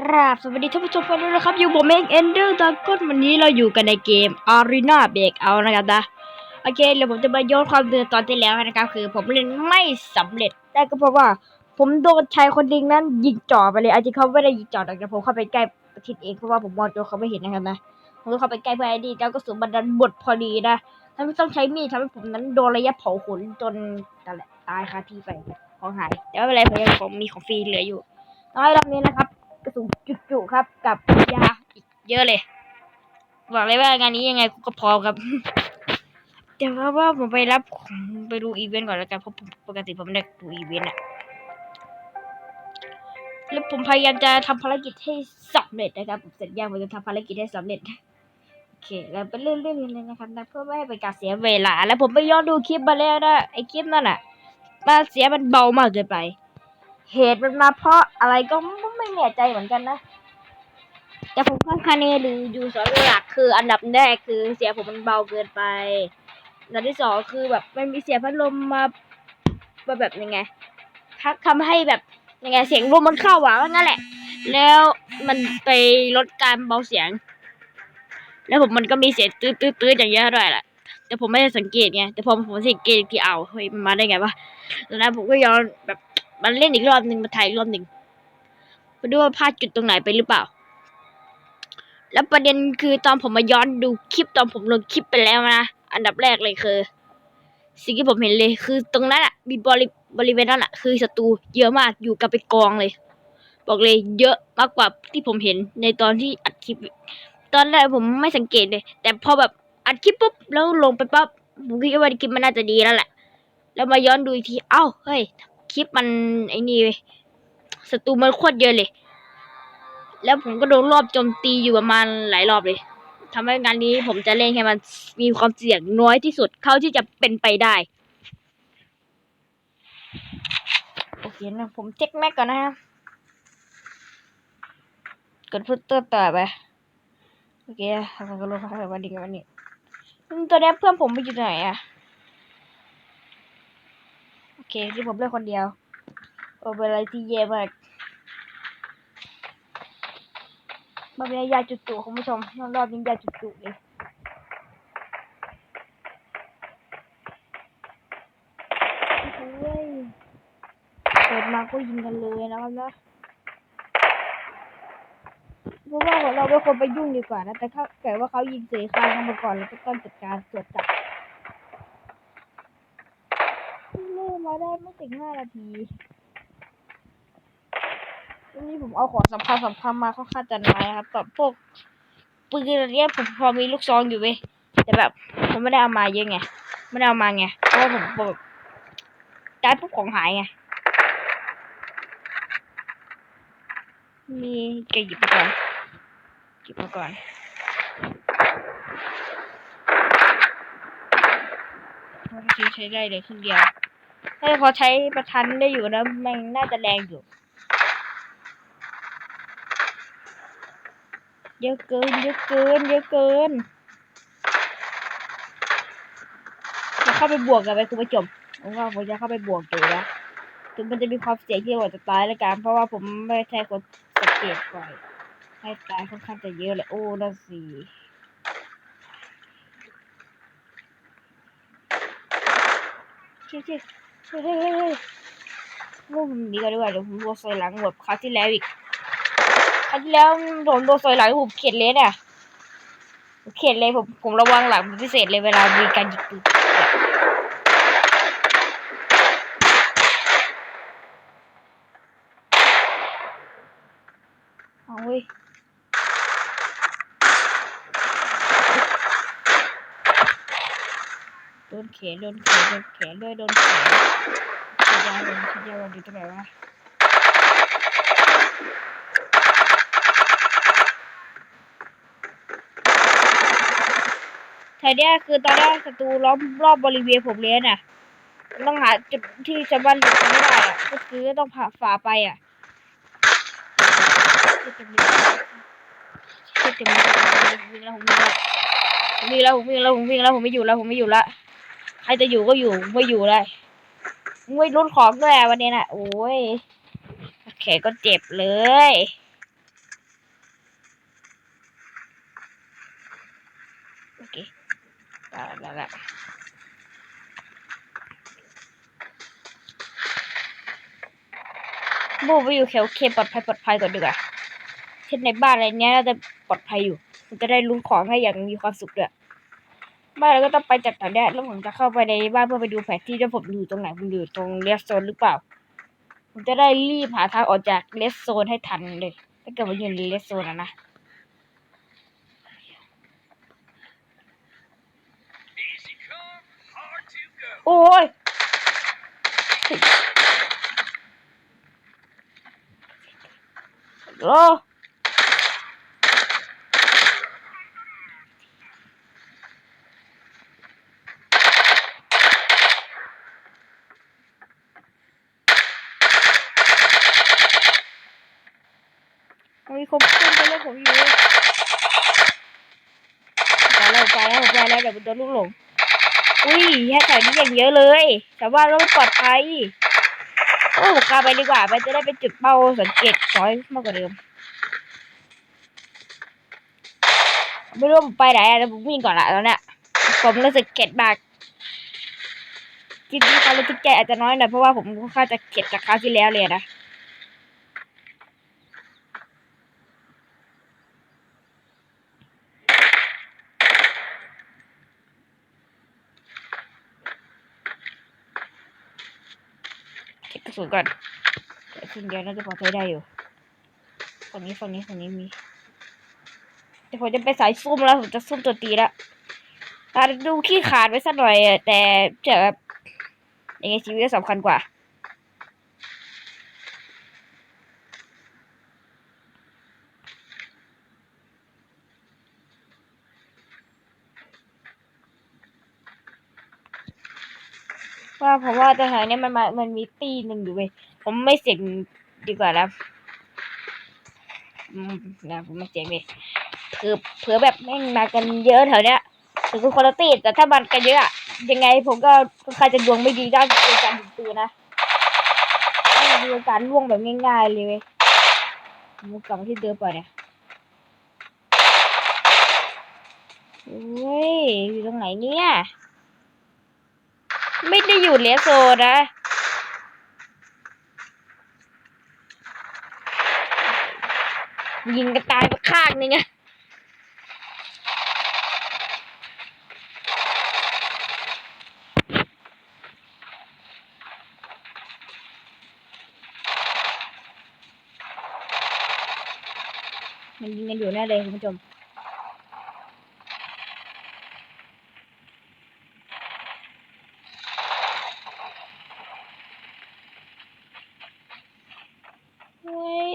กราบสวัสดีท่านผู้ชมกันด้วยนะครับ อยู่ผมเองเอนเดอร์ดากอนวันนี้เราอยู่กันในเกม Arena Breakout นะครับนะโอเคเดี๋ยวผมจะมาย้อนความเดินตอนที่แล้วนะครับ คือผมเล่นไม่สำเร็จได้ก็เพราะว่า ผมโดนชายคนหนึงนั้นยิงจ่อไปเลยอาจจะเขาไม่ได้ยิงจ่อแต่ผมเข้าไปใกล้ประชิดเองเพราะว่าผมมองจเขาไม่เห็นนะครับนะผมเข้าไปใกล้เพื่อไอ้นี่แล้วก็สูบบันดันบดพอดีนะทำให้ต้องใช้มีดทำให้ผมนั้นโดนระยะเผาขนจนนั่นแหละตายคาที่ไปของหายแต่ไม่เป็นไรผมยังผมมีของฟรีเหลืออยู่น้อยรอบนี้นะครับ กระสุนจุๆครับ กับยาอีกเยอะเลยบอกเลยว่างานนี้ยังไงกูก็พร้อมครับเดี๋ยวว่าว่าผมไปรับไปดูอีเวนต์ก่อนแล้วกันเพราะผมปกติผมไม่ได้ดูอีเวนต์อะแล้วผมพยายามจะทำภารกิจให้สำเร็จนะครับผมเสร็จยังผมจะทำภารกิจให้สำเร็จโอเคแล้วไปเรื่อยๆเลยนะครับนะเพื่อไม่ให้เป็นการเสียเวลา แล้วผมไปย้อนดูคลิปมาแล้วนะไอคลิปนั่นอะมาเสียมันเบามากเกินไป เหตุมันมาเพราะอะไรก็ ไม่แน่ใจเหมือนกันนะแต่ผมคาดคะเนหรืออยู่สองหลักคืออันดับแรกคือเสียงผมมันเบาเกินไปอันดับที่สองคือแบบมันมีเสียงพัดลมมามาแบบยังไงทักทำให้แบบยังไงเสียงลมมันเข้าหวาว่างั้นแหละ แล้วมันไปลดการเบาเสียง แล้วผมมันก็มีเสียงตื้อตื้อตื้ออย่างเงี้ยด้วยแหละแต่ผมไม่ได้สังเกตไงแต่พอผมสังเกตที่เอาเฮ้ยมันมาได้ไงวะแล้วผมก็ย้อนแบบมันเล่นอีกรอบหนึ่งมาถ่ายอีกรอบหนึ่ง มาดูว่าพลาดจุดตรงไหนไปหรือเปล่า แล้วประเด็นคือตอนผมมาย้อนดูคลิปตอนผมลงคลิปไปแล้วนะ อันดับแรกเลยคือ สิ่งที่ผมเห็นเลยคือตรงนั้นอะมีบริบริเวณนั้นอะคือศัตรูเยอะมากอยู่กันไปกองเลย บอกเลยเยอะมากกว่าที่ผมเห็นในตอนที่อัดคลิป ตอนแรกผมไม่สังเกตเลย แต่พอแบบอัดคลิปปุ๊บแล้วลงไปปั๊บผมคิดว่าคลิปมันน่าจะดีแล้วแหละ แล้วมาย้อนดูอีกที เอ้า เฮ้ย คลิปมันไอ้นี่เว้ย ศัตรูมันโคตรเยอะเลย แล้วผมก็โดนรอบโจมตีอยู่ประมาณหลายรอบเลยทำให้งานนี้ผมจะเล่นให้มันมีความเสี่ยงน้อยที่สุดเท่าที่จะเป็นไปได้โอเคนะผมเช็คแม็กก่อนนะฮะกดพุตเตอร์ต่อไปโอเคทำกันลงไปวันนี้กันวันนี้ตัวนี้เพื่อนผมไปอยู่ไหนอะโอเคที่ผมเล่นคนเดียว เป็นอะไรที่แย่มากมาเป็นยาจุดจุคุณผู้ชมรอบรอบนี้ยาจุดจุเลยโอ้ยเปิดมาก็ยิงกันเลยนะครับนะเพราะว่าเราเป็นคนไปยุ่งดีกว่านะ แต่ถ้าเกิดว่าเขายิงเสียข้างเข้ามาก่อนเราก็ต้องจัดการตรวจจับเริ่มมาได้ไม่ถึงห้านาที วันนี้ผมเอาของสำคัญสำคัญมาค่อนข้างจะน้อยครับแบบพวกปืนอะไรเนี้ยผมพอมีลูกซองอยู่เว้ยแต่แบบผมไม่ได้เอามาเยอะไงไม่ได้เอามาไงเพราะผมแบบได้พวกของหายไงมีแกหยิบไปก่อนหยิบมาก่อนใช้ได้เลยครึ่งเดียวถ้าพอใช้ประทันได้อยู่นะมันน่าจะแรงอยู่ เยอะเกิน เยอะเกิน เยอะเกินจะเข้าไปบวกกันไปคุณผู้ชมผมว่าผมจะเข้าไปบวกอยู่นะถึงมันจะมีความเสี่ยงที่ว่าจะตายแล้วกัน เพราะว่าผมไม่ใช่คนสังเกตก่อนให้ตายค่อนข้างจะเยอะเลย โอ้นั่นสิเชี่ยเชี่ยเฮ้ยเฮ้ยเฮ้ยเฮ้ยว่าผมหนีก่อนดีกว่าเดี๋ยวผมโดนซอยหลังแบบคราวที่แล้วอีก ครั้งที่แล้วผมโดนซอยหลังผมเข็ดเลยเนี่ยเข็ดเลยผมผมระวังหลังเป็นพิเศษเลยเวลามีการยิงปืนเอาเว้ยโดนเขนโดนเขนโดนเขนด้วยโดนเขนชิดยาลงชิดยาลงดีตรงไหนวะ แถวเนี้ยคือตอนแรกศัตรูล้อมรอบบริเวณผมเลยน่ะ ต้องหาจุดที่ชาวบ้านหลุดไม่ได้อะก็คือต้องผ่าฝ่าไปอะที่จะมีที่จะมีวิ่งแล้วผมวิ่งแล้วผมวิ่งแล้วผมวิ่งแล้วผมวิ่งแล้วผมไม่อยู่แล้วผมไม่อยู่ล้วใครจะอยู่ก็อยู่ไม่อยู่เลยไม่รุนของด้วยอะวันนี้น่ะโอ้ยแขนก็เจ็บเลย อ่า นั่นแหละโบไปอยู่แถวเคปลอดภัยปลอดภัยก่อนดีกว่าเช่นในบ้านอะไรเนี้ยน่าจะปลอดภัยอยู่ผมจะได้ลุ้นของให้อย่างมีความสุขด้วยบ้านเราก็ต้องไปจากแถวเนี้ยแล้วผมจะเข้าไปในบ้านเพื่อไปดูแผนที่ว่าผมอยู่ตรงไหนผมอยู่ตรงเลสโซนหรือเปล่า ผมจะได้รีบหาทางออกจากเลสโซนให้ทันเลย ถ้าเกิดว่าอยู่ในเลสโซนอะนะ โอ้ยโอ้มีคนพุ่งไปแล้วผมอยู่ไปแล้วไปแล้วไปแล้วเดี๋ยวผมโดนลูกหลง อุ้ยแค่แถวนี้อย่างเยอะเลย แต่ว่าเราปลอดภัยโอ้ข้าไปดีกว่า ไปจะได้เป็นจุดเป้าสังเกตน้อยมากกว่าเดิม ไม่รู้ผมไปไหนอะแต่ผมวิ่งก่อนละตอนเนี้ยผมรู้สึกเข็ดมากจริงๆความรู้สึกแกอาจจะน้อยหน่อยเพราะว่าผมค่อนข้างจะเข็ดจากคราวที่แล้วเลยนะ เก็บกระ สุนก่อนกระสุนเดียวน่าจะพอใช้ได้อยู่ฝั่งนี้ฝั่งนี้ฝั่งนี้มีแต่ผมจะไปสายซุ่มแล้วผมจะซุ่มตัวตีละอาจจะดูขี้ขาดไปสักหน่อย แต่เจอแบบยังไงชีวิตก็สำคัญกว่า ว่าเพราะว่าแต่ทางเนี้ยมันมามันมีตีหนึ่งอยู่เว้ยผมไม่เสียงดีกว่านะอืมนะผมไม่เสียงเลยคือเผื่อแบบแม่งมากันเยอะแถวเนี้ยถึงคือคนละตีแต่ถ้ามันกันเยอะอะยังไงผมก็ค่อนข้างจะดวงไม่ดีด้านการยิงปืนนะไม่มีกาสล่วงแบบง่ายๆเลยเว้ยผมกกลับมาที่เดิมก่อนเนี่ยโอ้ยอยู่ตรงไหนเนี่ย ไม่ได้อยู่เลสโซนนะยิงกระตายไปข้างนึงอะมันยิงกันอยู่แน่เลยคุณผู้ชม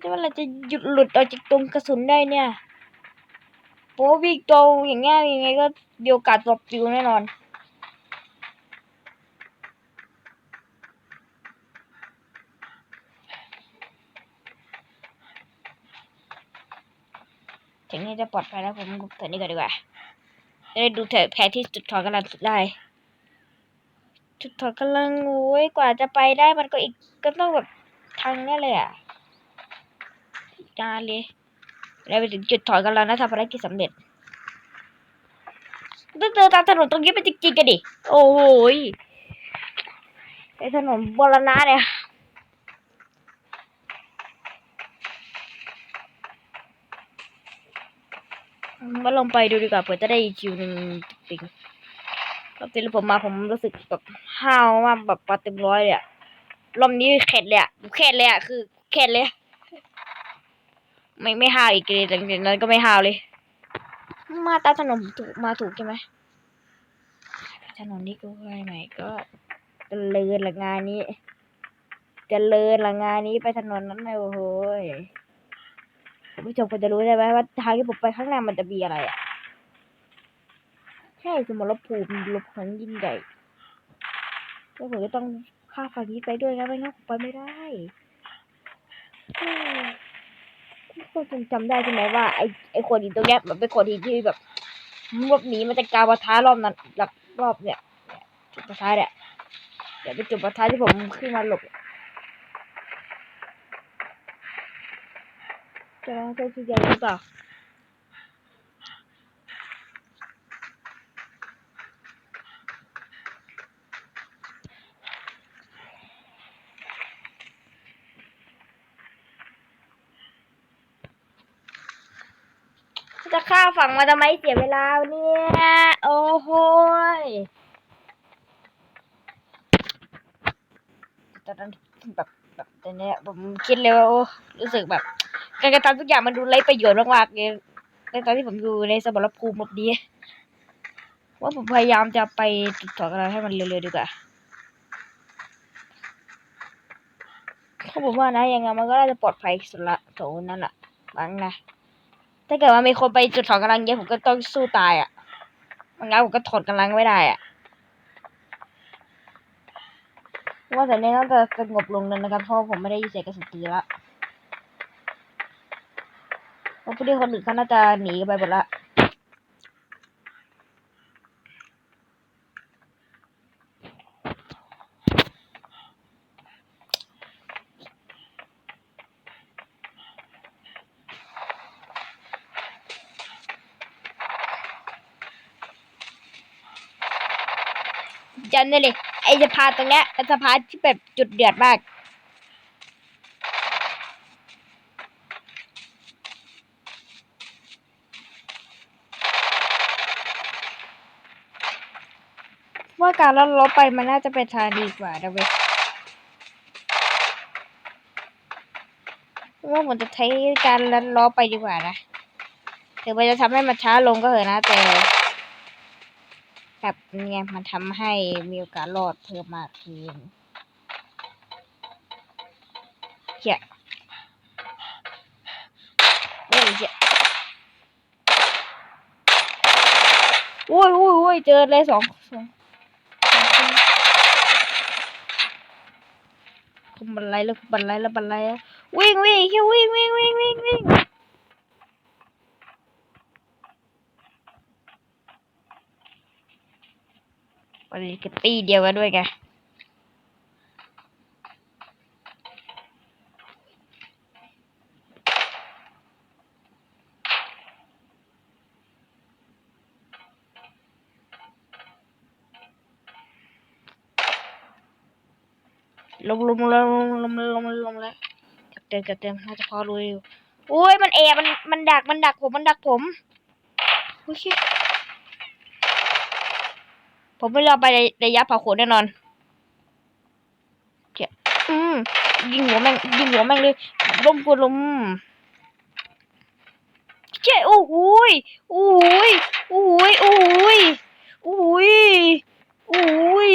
ฮ้ยแต่ว่าเราจะหยุดหลุดออกจากตรงกระสุนได้เนี่ยโป๊วิ่งตรงอย่างเงี้ยยังไงก็เดียวกัดตบปิวแน่นอนถึงนี้จะปลอดภัยแล้วผมบุกแถวนี้ก่อนดีกว่าจะได้ดูแถวแผนที่จุดถอนกำลังได้ จุดถอนกำลังโอ้ยกว่าจะไปได้มันก็อีกก็ต้องแบบทางนี้เลยอะ นานเลยได้ไปถึงจุดถอยกันแล้วนะทำภารกิจสำเร็จต้องเดินตามถนนตรงนี้เป็นจริงๆกันดิ โอ้โหไอถนนบรณะเนี่ยมาลงไปดูดีกว่าเผื่อจะได้คิวหนึ่งจริงๆรอบที่ผมมาผมรู้สึกแบบห้าวมากแบบปาเต็มร้อยเลยอะรอบนี้เข็ดเลยอะเข็ดเลยอะคือเข็ดเลย ไม่ไม่ห้าวอีกเลยหลังจากนั้นก็ไม่ห้าวเลย มาตามถนนถูกมาถูกใช่ไหมถนนนี้ก็ไงไหมก็เจริญละงานนี้เจริญละงานนี้ไปถนนนั้นเลยโอ้โหยคุณผู้ชมควรจะรู้ใช่ไหมว่าทางที่ผมไปข้างหน้ามันจะมีอะไรอะใช่สมรภูมิลบครั้งยิ่งใหญ่ก็ผมจะต้องข้ามฝั่งนี้ไปด้วยนะไม่งั้นผมไปไม่ได้ เฮ้ยทุกคนคงจำได้ใช่ไหมว่าไอไอคนหินตรงเนี้ยมันเป็นคนหินที่แบบรอบนี้มันจะกาวปะท้ารอบนั้นหลับรอบเนี่ยจุดปะท้าเนี่ยเดี๋ยวเป็นจุดปะท้าที่ผมขึ้นมาหลบจะลองใช้ชีวิตหรือเปล่า จะข้าม ฝั่งมาทำไมเสียเวลาเนี่ยโอ้โหตอนนั้นแบบแบบตอนเนี้ยผมคิดเลยว่าโอ้รู้สึกแบบ การกระทำทุกอย่างมันดูไร้ประโยชน์มากๆเลยในตอนที่ผมอยู่ในสมรภูมิแบบนี้ว่าผมพยายามจะไปจุดถออะไรให้มันเร็วๆดีกว่าเพราะผมว่านะยังไงมันก็น่าจะปลอดภัยสุดละโถนั่นแหละบังนะ ถ้าเกิดว่ามีคนไปจุดถอนกำลังเยอะผมก็ต้องสู้ตายอะมันงั้นผมก็ถอนกำลังไม่ได้อะว่าแต่เนี้น่าจะสงบลงแล้วนะครับเพราะผมไม่ได้ยินเสียงกระสุนปืนละเพราะผู้ที่คนอื่นเขาน่าจะหนีไปหมดละจำได้เลย ไอสะพานตรงเนี้ยเป็นสะพานที่แบบจุดเดือดมาก ว่าการลัดล้อไปมันน่าจะเป็นทางดีกว่านะเว้ยว่าผมจะใช้การลัดล้อไปดีกว่านะ ถึงมันจะทำให้มันช้าลงก็เถอะนะแต่ แบบเนี่ยมันทำให้มีโอกาสรอดเพิ่มมากขึ้นเฮียโอ้ยเฮียโอ้ยโอ้ยโอ้ยเจอเลยสองสองคุมบันไลแล้วคุมบันไลแล้วบันไลแล้ววิ่งวิ่งแค่วิ่งวิ่งวิ่งวิ่งวิ่ง วันนี้ก็ตีเดียวกันด้วยไงลงลงลงลงลงลงแล้วกระเตมกระเตมน่าจะพอรู้อยู่โอ้ยมันแอบมันมันดักมันดักผมมันดักผมโอเค ผมไม่รอไประยะเผาขนแน่นอนเจ๊อืมยิงหัวแม่งยิงหัวแม่งเลยล้มกูล้มเจ๊โอ้โหยโอ้โหยโอ้โหยโอ้โหยโอ้โหยโอ้โหย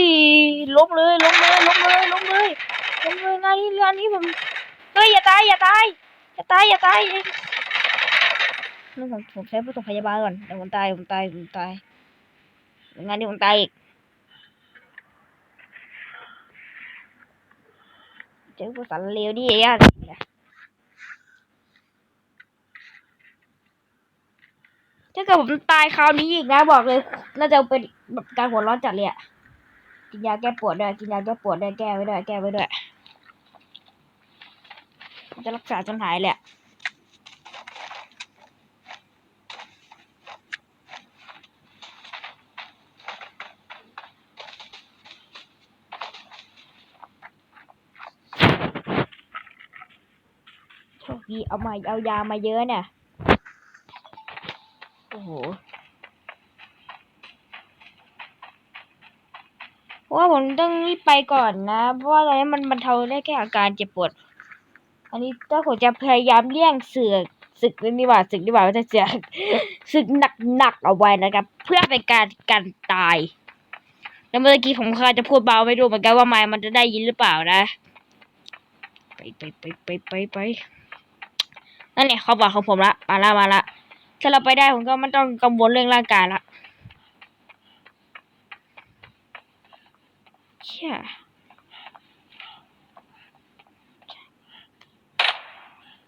ล้มเลยล้มเลยล้มเลยล้มเลยล้มเลยงานนี้งานนี้ผมเฮ้ยอย่าตายอย่าตายอย่าตายอย่าตายนี่ผมผมใช้ผู้ส่งพยาบาลก่อนเดี๋ยวผมตายผมตายผมตาย งานนี้ผมตายอีกเจอผู้สันเลวดิอะถ้าเกิดผมตายคราวนี้อีกนะบอกเลย น่าจะเป็นแบบการหัวร้อนจัดเลยอะกินยาแก้ปวดด้วยกินยาแก้ปวดด้วยแก้ไว้ด้วยแก้ไว้ด้วยจะรักษาจนหายแหลยอะ เอามาเอายามาเยอะเนี่ย โอ้โหเพราะว่าผมต้องรีบไปก่อนนะ เพราะว่าตอนนี้มันบรรเทาได้แค่อาการเจ็บปวด อันนี้ถ้าผมจะพยายามเลี่ยงเสือกศึกไม่ว่าศึกดีกว่าไม่ใช่เสือกศึกหนักๆเอาไว้นะครับ เพื่อเป็นการกันตาย แล้วเมื่อกี้ผมเคยจะพูดเบาไม่รู้เหมือนกันว่าไม้มันจะได้ยินหรือเปล่านะ ไปไปไปไปไปไป นั่นแหละเขาบอกของผมละมาละมาละถ้าเราไปได้ผมก็ไม่ต้องกังวลเรื่องร่างกายละเชี่ย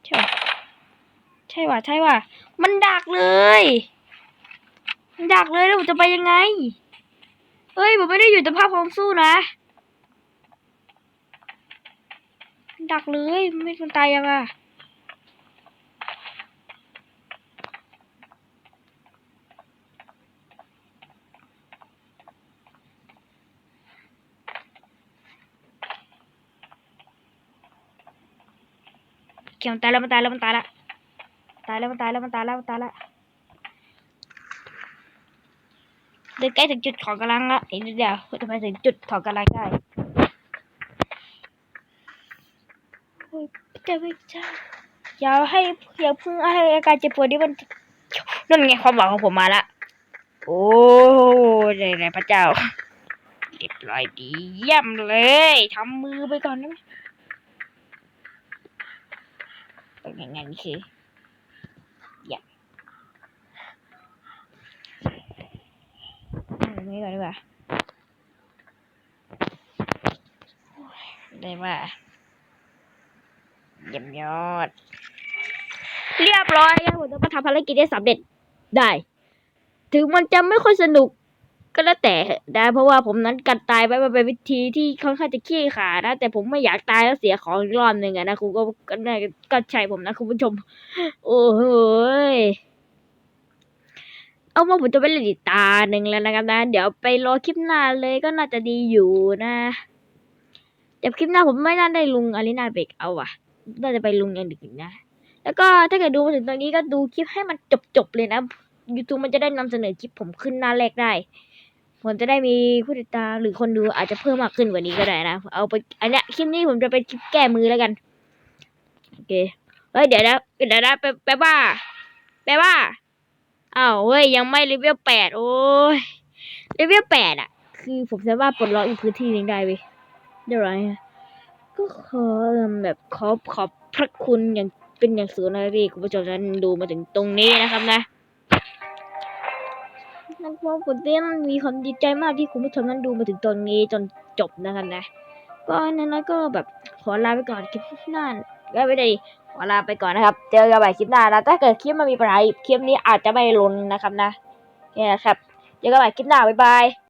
ใช่ว่ะใช่ว่ะใช่ว่ะมันดักเลย มันดักเลยแล้วผมจะไปยังไงเฮ้ยผมไม่ได้อยู่ในภาพของสู้นะดักเลยไม่คนตายยังอะ เคมันตายแล้วมันตายแล้วมันตายล้วตายแล้วมันตายแล้วมันตายแล้วมันตายล้วเดินใกล้ถึงจุดถอนกำลังละอีกนิดเดียวจะไปถึงจุดถอนกำลังได้โอ้ยแต่ไม่ใช่อย่าให้อย่าเพิ่งให้อาการเจ็บปวดนี่มันนั่นไงความหวังของผมมาละโอ้ในในพระเจ้าเรียบร้อยดีเยี่ยมเลยทำมือไปก่อนได้ไหม เป็นอย่างนั้นคือเยี่ยมทำแบบนี้ก่อนดีกว่าได้ว่าเยี่ยมยอด เรียบร้อยแล้วผมจะมาทำภารกิจได้สำเร็จได้ ถึงมันจะไม่ค่อยสนุก ก็แล้วแต่ได้เพราะว่าผมนั้นกันตายไปมันเป็นวิธีที่ค่อนข้างจะขี้ขานะ แต่ผมไม่อยากตายแล้วเสียของอีกรอบหนึ่งอะนะคุณก็ก็ใช่ผมนะคุณผู้ชม โอ้โหเอาว่าผมจะไปเล่นอีกตาหนึ่งแล้วนะครับนะ เดี๋ยวไปรอคลิปหน้าเลยก็น่าจะดีอยู่นะแต่คลิปหน้าผมไม่น่าได้ลุงอารีนาเบกเอาอะน่าจะไปลุงอย่างอื่นนะ แล้วก็ถ้าเกิดดูมาถึงตรงนี้ก็ดูคลิปให้มันจบๆเลยนะ YouTube มันจะได้นำเสนอคลิปผมขึ้นหน้าแรกได้ ผมจะได้มีผู้ติดตามหรือคนดูอาจจะเพิ่มมากขึ้นกว่านี้ก็ได้นะ เอาไปอันนี้คลิปนี้ผมจะเป็นคลิปแก้มือแล้วกัน โอเค เฮ้ยเดี๋ยวนะเดี๋ยวนะแปลแปว่า แปลว่าอ้าวเฮ้ยยังไม่เลเวลแปดโอ้ยเลเวลแปดอะคือผมสามารถปลดล็อกอีกพื้นที่หนึ่งได้เว้ยเดี๋ยวไรก็ขอแบบขอขอบพระคุณอย่างเป็นอย่างสูงนะที่คุณผู้ชมนั้นดูมาถึงตรงนี้นะครับนะ นั่นพราะผมเต้นมีความดีใจมากที่คุณผู้ชมนั้นดูมาถึงตอนนี้จนจบนะครับนะ ก็นั้นนะก็แบบขอลาไปก่อนคลิปหน้าก็ไม่ได้ขอลาไปก่อนนะครับ เจอกันใหม่คลิปหน้านะถ้าเกิดคลิปมันมีปัญหาคลิปนี้อาจจะไม่ลนนะครับนะแค่นั้นครับเจอกันใหม่คลิปหน้าบ๊ายบาย